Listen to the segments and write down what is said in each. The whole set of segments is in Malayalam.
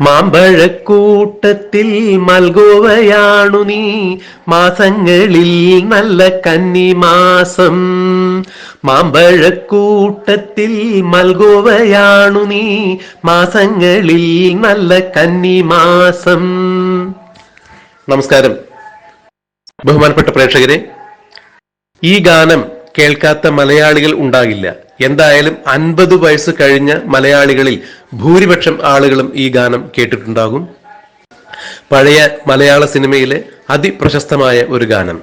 മാമ്പഴക്കൂട്ടത്തിൽ മൽഗോവയാണു നീ. മാസങ്ങളിൽ നല്ല കന്നി മാസം മാമ്പഴക്കൂട്ടത്തിൽ മൽഗോവയാണു നീ. മാസങ്ങളിൽ നല്ല കന്നി മാസം നമസ്കാരം. ബഹുമാനപ്പെട്ട പ്രേക്ഷകരെ ഈ ഗാനം കേൾക്കാത്ത മലയാളികൾ ഉണ്ടാകില്ല. എന്തായാലും അൻപത് വയസ്സ് കഴിഞ്ഞ മലയാളികളിൽ ഭൂരിപക്ഷം ആളുകളും ഈ ഗാനം കേട്ടിട്ടുണ്ടാകും. പഴയ മലയാള സിനിമയിലെ അതിപ്രശസ്തമായ ഒരു ഗാനം.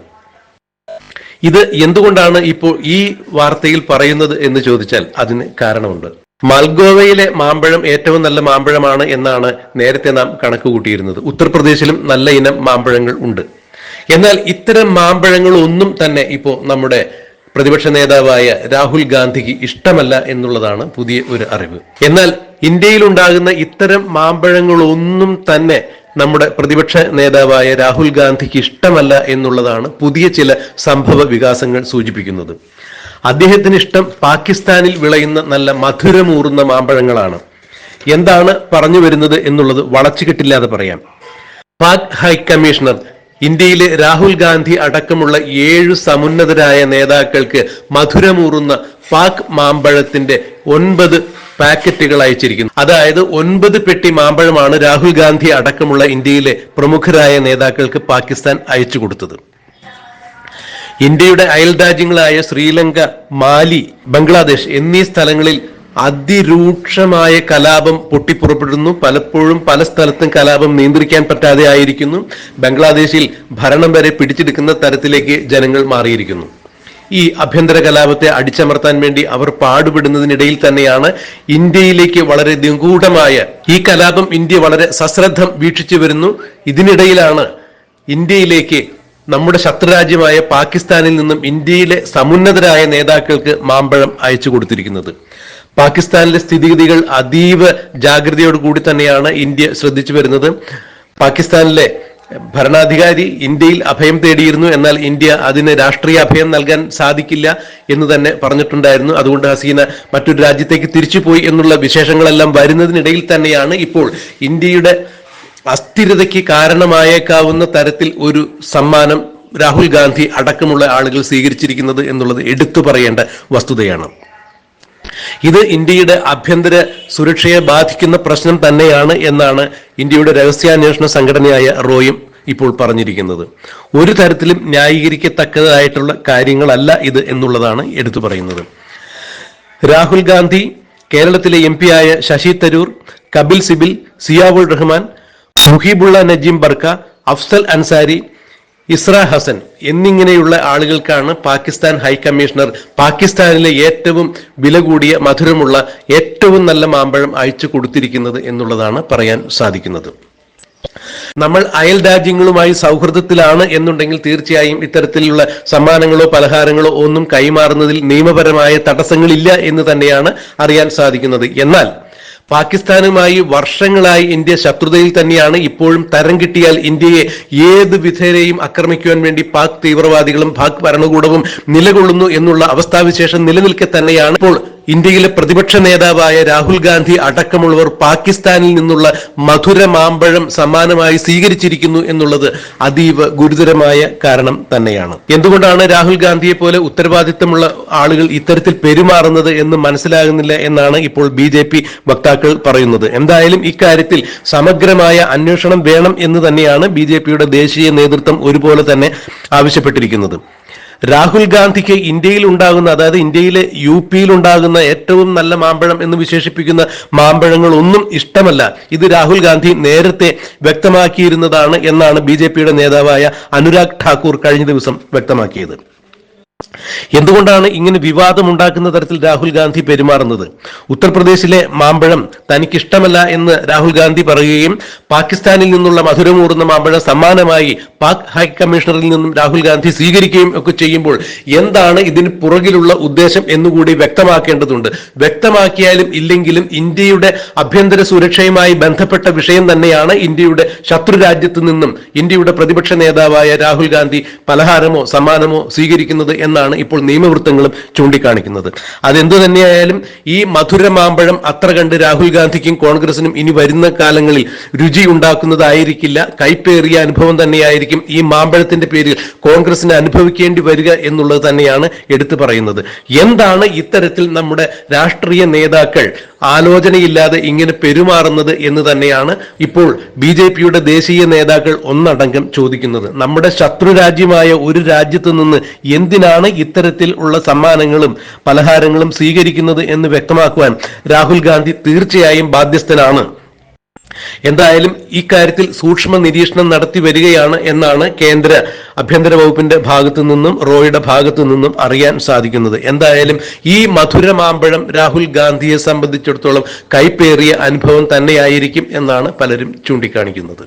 ഇത് എന്തുകൊണ്ടാണ് ഇപ്പോൾ ഈ വാർത്തയിൽ പറയുന്നത് എന്ന് ചോദിച്ചാൽ അതിന് കാരണമുണ്ട്. മൽഗോവയിലെ മാമ്പഴം ഏറ്റവും നല്ല മാമ്പഴമാണ് എന്നാണ് നേരത്തെ നാം കണക്ക് കൂട്ടിയിരുന്നത് ഉത്തർപ്രദേശിലും നല്ല ഇനം മാമ്പഴങ്ങൾ ഉണ്ട്. എന്നാൽ ഇത്തരം മാമ്പഴങ്ങൾ ഒന്നും തന്നെ ഇപ്പോൾ നമ്മുടെ പ്രതിപക്ഷ നേതാവായ രാഹുൽ ഗാന്ധിക്ക് ഇഷ്ടമല്ല എന്നുള്ളതാണ് പുതിയ ഒരു അറിവ്. എന്നാൽ ഇന്ത്യയിൽ ഉണ്ടാകുന്ന ഇത്തരം മാമ്പഴങ്ങളൊന്നും തന്നെ നമ്മുടെ പ്രതിപക്ഷ നേതാവായ രാഹുൽ ഗാന്ധിക്ക് ഇഷ്ടമല്ല എന്നുള്ളതാണ് പുതിയ ചില സംഭവ വികാസങ്ങൾ സൂചിപ്പിക്കുന്നത്. അദ്ദേഹത്തിന് ഇഷ്ടം പാകിസ്ഥാനിൽ വിളയുന്ന നല്ല മധുരമൂറുന്ന മാമ്പഴങ്ങളാണ്. എന്താണ് പറഞ്ഞു വരുന്നത് എന്നുള്ളത് വളച്ചുകെട്ടില്ലാതെ പറയാം. പാക് ഹൈക്കമ്മീഷണർ ഇന്ത്യയിലെ രാഹുൽ ഗാന്ധി അടക്കമുള്ള ഏഴ് സമുന്നതരായ നേതാക്കൾക്ക് മധുരമൂറുന്ന പാക് മാമ്പഴത്തിന്റെ ഒൻപത് പാക്കറ്റുകൾ അയച്ചിരിക്കുന്നു. അതായത് ഒൻപത് പെട്ടി മാമ്പഴമാണ് രാഹുൽ ഗാന്ധി അടക്കമുള്ള ഇന്ത്യയിലെ പ്രമുഖരായ നേതാക്കൾക്ക് പാകിസ്ഥാൻ അയച്ചു കൊടുത്തത്. ഇന്ത്യയുടെ അയൽ രാജ്യങ്ങളായ ശ്രീലങ്ക മാലി ബംഗ്ലാദേശ് എന്നീ സ്ഥലങ്ങളിൽ അതിരൂക്ഷമായ കലാപം പൊട്ടിപ്പുറപ്പെടുന്നു. പലപ്പോഴും പല സ്ഥലത്തും കലാപം നിയന്ത്രിക്കാൻ പറ്റാതെ ആയിരിക്കുന്നു. ബംഗ്ലാദേശിൽ ഭരണം വരെ പിടിച്ചെടുക്കുന്ന തരത്തിലേക്ക് ജനങ്ങൾ മാറിയിരിക്കുന്നു. ഈ ആഭ്യന്തര കലാപത്തെ അടിച്ചമർത്താൻ വേണ്ടി അവർ പാടുപെടുന്നതിനിടയിൽ തന്നെയാണ് ഇന്ത്യയിലേക്ക് വളരെ നിഗൂഢമായ ഈ കലാപം ഇന്ത്യ വളരെ സശ്രദ്ധം വീക്ഷിച്ചു വരുന്നു. ഇതിനിടയിലാണ് ഇന്ത്യയിലേക്ക് നമ്മുടെ ശത്രുരാജ്യമായ പാകിസ്ഥാനിൽ നിന്നും ഇന്ത്യയിലെ സമുന്നതരായ നേതാക്കൾക്ക് മാമ്പഴം അയച്ചു കൊടുത്തിരിക്കുന്നത്. പാകിസ്ഥാനിലെ സ്ഥിതിഗതികൾ അതീവ ജാഗ്രതയോട് കൂടി തന്നെയാണ് ഇന്ത്യ ശ്രദ്ധിച്ചു വരുന്നത്. പാകിസ്ഥാനിലെ ഭരണാധികാരി ഇന്ത്യയിൽ അഭയം തേടിയിരുന്നു. എന്നാൽ ഇന്ത്യ അതിന് രാഷ്ട്രീയ അഭയം നൽകാൻ സാധിക്കില്ല എന്ന് തന്നെ പറഞ്ഞിട്ടുണ്ടായിരുന്നു. അതുകൊണ്ട് ഹസീന മറ്റൊരു രാജ്യത്തേക്ക് തിരിച്ചുപോയി എന്നുള്ള വിശേഷങ്ങളെല്ലാം വരുന്നതിനിടയിൽ തന്നെയാണ് ഇപ്പോൾ ഇന്ത്യയുടെ അസ്ഥിരതയ്ക്ക് കാരണമായേക്കാവുന്ന തരത്തിൽ ഒരു സമ്മാനം രാഹുൽ ഗാന്ധി അടക്കമുള്ള ആളുകൾ സ്വീകരിച്ചിരിക്കുന്നത് എന്നുള്ളത് എടുത്തു പറയേണ്ട വസ്തുതയാണ്. ഇത് ഇന്ത്യയുടെ ആഭ്യന്തര സുരക്ഷയെ ബാധിക്കുന്ന പ്രശ്നം തന്നെയാണ് എന്നാണ് ഇന്ത്യയുടെ രഹസ്യാന്വേഷണ സംഘടനയായ റോയും ഇപ്പോൾ പറഞ്ഞിരിക്കുന്നത്. ഒരു തരത്തിലും ന്യായീകരിക്കത്തക്കതായിട്ടുള്ള കാര്യങ്ങളല്ല ഇത് എന്നുള്ളതാണ് എടുത്തു പറയുന്നത്. രാഹുൽ ഗാന്ധി കേരളത്തിലെ എം ആയ ശശി തരൂർ കപിൽ സിബിൽ സിയാവുൾ റഹ്മാൻ മുഹീബുള്ള നജീം ബർക്ക അഫ്സൽ അൻസാരി ഇസ്ര ഹസൻ എന്നിങ്ങനെയുള്ള ആളുകൾക്കാണ് പാകിസ്ഥാൻ ഹൈക്കമ്മീഷണർ പാകിസ്ഥാനിലെ ഏറ്റവും വില കൂടിയ മധുരമുള്ള ഏറ്റവും നല്ല മാമ്പഴം അയച്ചു കൊടുത്തിരിക്കുന്നത് എന്നുള്ളതാണ് പറയാൻ സാധിക്കുന്നത്. നമ്മൾ അയൽ രാജ്യങ്ങളുമായി സൗഹൃദത്തിലാണ് എന്നുണ്ടെങ്കിൽ തീർച്ചയായും ഇത്തരത്തിലുള്ള സമ്മാനങ്ങളോ പലഹാരങ്ങളോ ഒന്നും കൈമാറുന്നതിൽ നിയമപരമായ തടസ്സങ്ങളില്ല എന്ന് തന്നെയാണ് അറിയാൻ സാധിക്കുന്നത്. എന്നാൽ പാകിസ്ഥാനുമായി വർഷങ്ങളായി ഇന്ത്യ ശത്രുതയിൽ തന്നെയാണ്. ഇപ്പോഴും തരം കിട്ടിയാൽ ഇന്ത്യയെ ഏത് വിധേനയും ആക്രമിക്കുവാൻ വേണ്ടി പാക് തീവ്രവാദികളും പാക് ഭരണകൂടവും നിലകൊള്ളുന്നു എന്നുള്ള അവസ്ഥാവിശേഷം നിലനിൽക്കെ തന്നെയാണ് ഇപ്പോൾ ഇന്ത്യയിലെ പ്രതിപക്ഷ നേതാവായ രാഹുൽ ഗാന്ധി അടക്കമുള്ളവർ പാകിസ്ഥാനിൽ നിന്നുള്ള മധുര മാമ്പഴം സമാനമായി സ്വീകരിച്ചിരിക്കുന്നു എന്നുള്ളത് അതീവ ഗുരുതരമായ കാരണം തന്നെയാണ്. എന്തുകൊണ്ടാണ് രാഹുൽ ഗാന്ധിയെ പോലെ ഉത്തരവാദിത്തമുള്ള ആളുകൾ ഇത്തരത്തിൽ പെരുമാറുന്നത് എന്ന് മനസ്സിലാകുന്നില്ല എന്നാണ് ഇപ്പോൾ ബി ജെ പി വക്താക്കൾ പറയുന്നത്. എന്തായാലും ഇക്കാര്യത്തിൽ സമഗ്രമായ അന്വേഷണം വേണം എന്ന് തന്നെയാണ് ബി ജെ പിയുടെ ദേശീയ നേതൃത്വം ഒരുപോലെ തന്നെ ആവശ്യപ്പെട്ടിരിക്കുന്നത്. രാഹുൽ ഗാന്ധിക്ക് ഇന്ത്യയിൽ ഉണ്ടാകുന്ന അതായത് ഇന്ത്യയിലെ യു പിയിൽ ഉണ്ടാകുന്ന ഏറ്റവും നല്ല മാമ്പഴം എന്ന് വിശേഷിപ്പിക്കുന്ന മാമ്പഴങ്ങൾ ഒന്നും ഇഷ്ടമല്ല. ഇത് രാഹുൽ ഗാന്ധി നേരത്തെ വ്യക്തമാക്കിയിരുന്നതാണ് എന്നാണ് ബി നേതാവായ അനുരാഗ് ഠാക്കൂർ കഴിഞ്ഞ ദിവസം വ്യക്തമാക്കിയത്. എന്തുകൊണ്ടാണ് ഇങ്ങനെ വിവാദം ഉണ്ടാക്കുന്ന തരത്തിൽ രാഹുൽ ഗാന്ധി പെരുമാറുന്നത്? ഉത്തർപ്രദേശിലെ മാമ്പഴം തനിക്കിഷ്ടമല്ല എന്ന് രാഹുൽ ഗാന്ധി പറയുകയും പാകിസ്ഥാനിൽ നിന്നുള്ള മധുരമൂറുന്ന മാമ്പഴം സമ്മാനമായി പാക് ഹൈക്കമ്മീഷണറിൽ നിന്നും രാഹുൽ ഗാന്ധി സ്വീകരിക്കുകയും ഒക്കെ ചെയ്യുമ്പോൾ എന്താണ് ഇതിന് പുറകിലുള്ള ഉദ്ദേശം എന്നുകൂടി വ്യക്തമാക്കേണ്ടതുണ്ട്. വ്യക്തമാക്കിയാലും ഇല്ലെങ്കിലും ഇന്ത്യയുടെ ആഭ്യന്തര സുരക്ഷയുമായി ബന്ധപ്പെട്ട വിഷയം തന്നെയാണ് ഇന്ത്യയുടെ ശത്രു രാജ്യത്ത് നിന്നും ഇന്ത്യയുടെ പ്രതിപക്ഷ നേതാവായ രാഹുൽ ഗാന്ധി പലഹാരമോ സമ്മാനമോ സ്വീകരിക്കുന്നത് എന്നാണ് ഇപ്പോൾ നിയമവൃത്തങ്ങളും ചൂണ്ടിക്കാണിക്കുന്നത്. അതെന്തു തന്നെയായാലും ഈ മധുര മാമ്പഴം അത്ര കണ്ട് രാഹുൽ ഗാന്ധിക്കും കോൺഗ്രസിനും ഇനി വരുന്ന കാലങ്ങളിൽ രുചി ഉണ്ടാക്കുന്നതായിരിക്കില്ല കൈപ്പേറിയ അനുഭവം തന്നെയായിരിക്കും ഈ മാമ്പഴത്തിന്റെ പേരിൽ കോൺഗ്രസിന് അനുഭവിക്കേണ്ടി വരിക എന്നുള്ളത് തന്നെയാണ് എടുത്തു പറയുന്നത്. എന്താണ് ഇത്തരത്തിൽ നമ്മുടെ രാഷ്ട്രീയ നേതാക്കൾ ആലോചനയില്ലാതെ ഇങ്ങനെ പെരുമാറുന്നത് എന്ന് തന്നെയാണ് ഇപ്പോൾ ബി ജെ പിയുടെ ദേശീയ നേതാക്കൾ ഒന്നടങ്കം ചോദിക്കുന്നത്. നമ്മുടെ ശത്രു രാജ്യമായ ഒരു രാജ്യത്ത് നിന്ന് എന്തിനാണ് ഇത്തരത്തിൽ ഉള്ള സമ്മാനങ്ങളും പലഹാരങ്ങളും സ്വീകരിക്കുന്നത് എന്ന് വ്യക്തമാക്കുവാൻ രാഹുൽ ഗാന്ധി തീർച്ചയായും ബാധ്യസ്ഥനാണ്. എന്തായാലും ഇക്കാര്യത്തിൽ സൂക്ഷ്മ നിരീക്ഷണം നടത്തി വരികയാണ് എന്നാണ് കേന്ദ്ര ആഭ്യന്തര വകുപ്പിന്റെ ഭാഗത്തു നിന്നും റോയുടെ ഭാഗത്തു നിന്നും അറിയാൻ സാധിക്കുന്നത്. എന്തായാലും ഈ മധുര മാമ്പഴം രാഹുൽ ഗാന്ധിയെ സംബന്ധിച്ചിടത്തോളം കൈപ്പേറിയ അനുഭവം തന്നെയായിരിക്കും എന്നാണ് പലരും ചൂണ്ടിക്കാണിക്കുന്നത്.